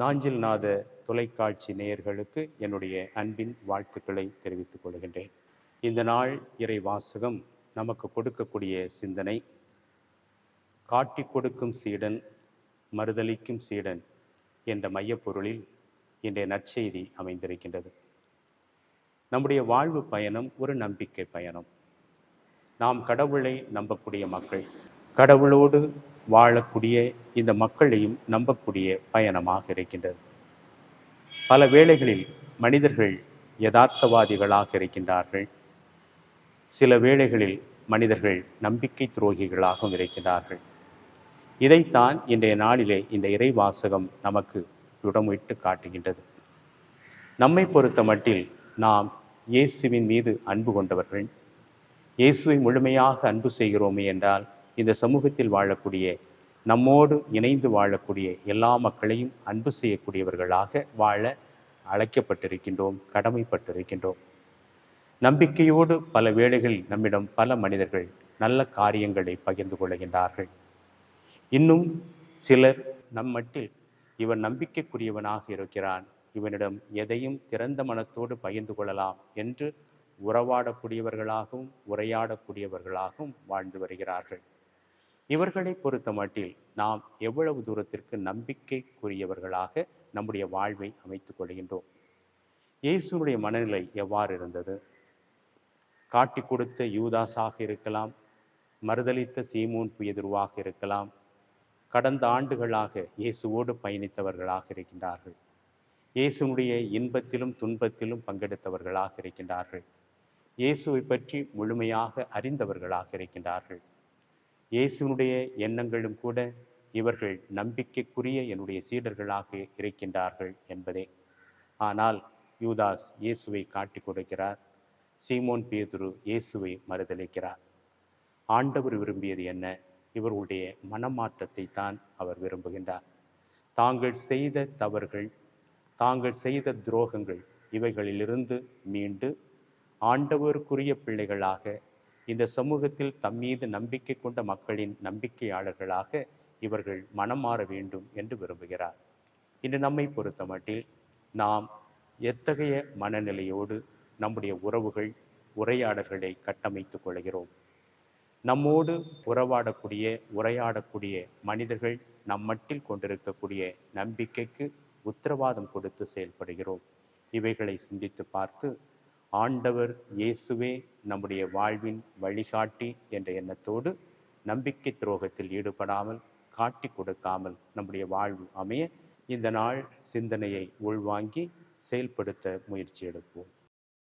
நாஞ்சில் நாத தொலைக்காட்சி நேயர்களுக்கு என்னுடைய அன்பின் வாழ்த்துக்களை தெரிவித்துக் கொள்கின்றேன். இந்த நாள் இறை வாசகம் நமக்கு கொடுக்கக்கூடிய சிந்தனை காட்டி கொடுக்கும் சீடன் மறுதலிக்கும் சீடன் என்ற மையப்பொருளில் இன்றைய நற்செய்தி அமைந்திருக்கின்றது. நம்முடைய வாழ்வு பயணம் ஒரு நம்பிக்கை பயணம். நாம் கடவுளை நம்பக்கூடிய மக்கள் கடவுளோடு வாழக்கூடிய இந்த மக்களையும் நம்பக்கூடிய பயணமாக இருக்கின்றது. பல வேளைகளில் மனிதர்கள் யதார்த்தவாதிகளாக இருக்கின்றார்கள். சில வேளைகளில் மனிதர்கள் நம்பிக்கை துரோகிகளாகவும் இருக்கின்றார்கள். இதைத்தான் இன்றைய நாளிலே இந்த இறைவாசகம் நமக்கு உடமிட்டு காட்டுகின்றது. நம்மை பொறுத்த மட்டில் நாம் இயேசுவின் மீது அன்பு கொண்டவர்கள். இயேசுவை முழுமையாக அன்பு செய்கிறோமே என்றால் இந்த சமூகத்தில் வாழக்கூடிய நம்மோடு இணைந்து வாழக்கூடிய எல்லா மக்களையும் அன்பு செய்யக்கூடியவர்களாக வாழ அழைக்கப்பட்டிருக்கின்றோம் கடமைப்பட்டிருக்கின்றோம். நம்பிக்கையோடு பல வேளைகளில் நம்மிடம் பல மனிதர்கள் நல்ல காரியங்களை பகிர்ந்து கொள்கின்றார்கள். இன்னும் சிலர் நம்மட்டில் இவன் நம்பிக்கைக்குரியவனாக இருக்கிறான் இவனிடம் எதையும் திறந்த மனத்தோடு பகிர்ந்து கொள்ளலாம் என்று உறவாடக்கூடியவர்களாகவும் உரையாடக்கூடியவர்களாகவும் வாழ்ந்து வருகிறார்கள். இவர்களை பொறுத்த மட்டில் நாம் எவ்வளவு தூரத்திற்கு நம்பிக்கைக்குரியவர்களாக நம்முடைய வாழ்வை அமைத்துக் கொள்கின்றோம். இயேசுனுடைய மனநிலை எவ்வாறு இருந்தது? காட்டி கொடுத்த யூதாஸாக இருக்கலாம் மறுதளித்த சீமோன் புயதுருவாக இருக்கலாம் கடந்த ஆண்டுகளாக இயேசுவோடு பயணித்தவர்களாக இருக்கின்றார்கள். இயேசுனுடைய இன்பத்திலும் துன்பத்திலும் பங்கெடுத்தவர்களாக இருக்கின்றார்கள். இயேசுவை பற்றி முழுமையாக அறிந்தவர்களாக இருக்கின்றார்கள். இயேசுனுடைய எண்ணங்களும் கூட இவர்கள் நம்பிக்கைக்குரிய என்னுடைய சீடர்களாக இருக்கின்றார்கள் என்பதே. ஆனால் யூதாஸ் இயேசுவை காட்டி கொடுக்கிறார். சீமோன் பேதுரு இயேசுவை மறுதளிக்கிறார் ஆண்டவர் விரும்பியது என்ன? இவர்களுடைய மனமாற்றத்தை தான் அவர் விரும்புகின்றார். தாங்கள் செய்த தவறுகள் தாங்கள் செய்த துரோகங்கள் இவைகளிலிருந்து மீண்டு ஆண்டவருக்குரிய பிள்ளைகளாக இந்த சமூகத்தில் தம்மீது நம்பிக்கை கொண்ட மக்களின் நம்பிக்கையாளர்களாக இவர்கள் மனம் மாற வேண்டும் என்று விரும்புகிறார். இன்று நம்மை பொறுத்தமட்டில் நாம் எத்தகைய மனநிலையோடு நம்முடைய உறவுகள் உரையாடல்களை கட்டமைத்துக் கொள்கிறோம். நம்மோடு உறவாடக்கூடிய உரையாடக்கூடிய மனிதர்கள் நம் மட்டில் கொண்டிருக்கக்கூடிய நம்பிக்கைக்கு உத்தரவாதம் கொடுத்து செயல்படுகிறோம். இவைகளை சிந்தித்து பார்த்து ஆண்டவர் இயேசுவே நம்முடைய வாழ்வின் வழிகாட்டி என்ற எண்ணத்தோடு நம்பிக்கை துரோகத்தில் ஈடுபடாமல் காட்டி கொடுக்காமல் நம்முடைய வாழ்வு அமைய இந்த நாள் சிந்தனையை உள்வாங்கி செயல்படுத்த முயற்சி எடுப்போம்.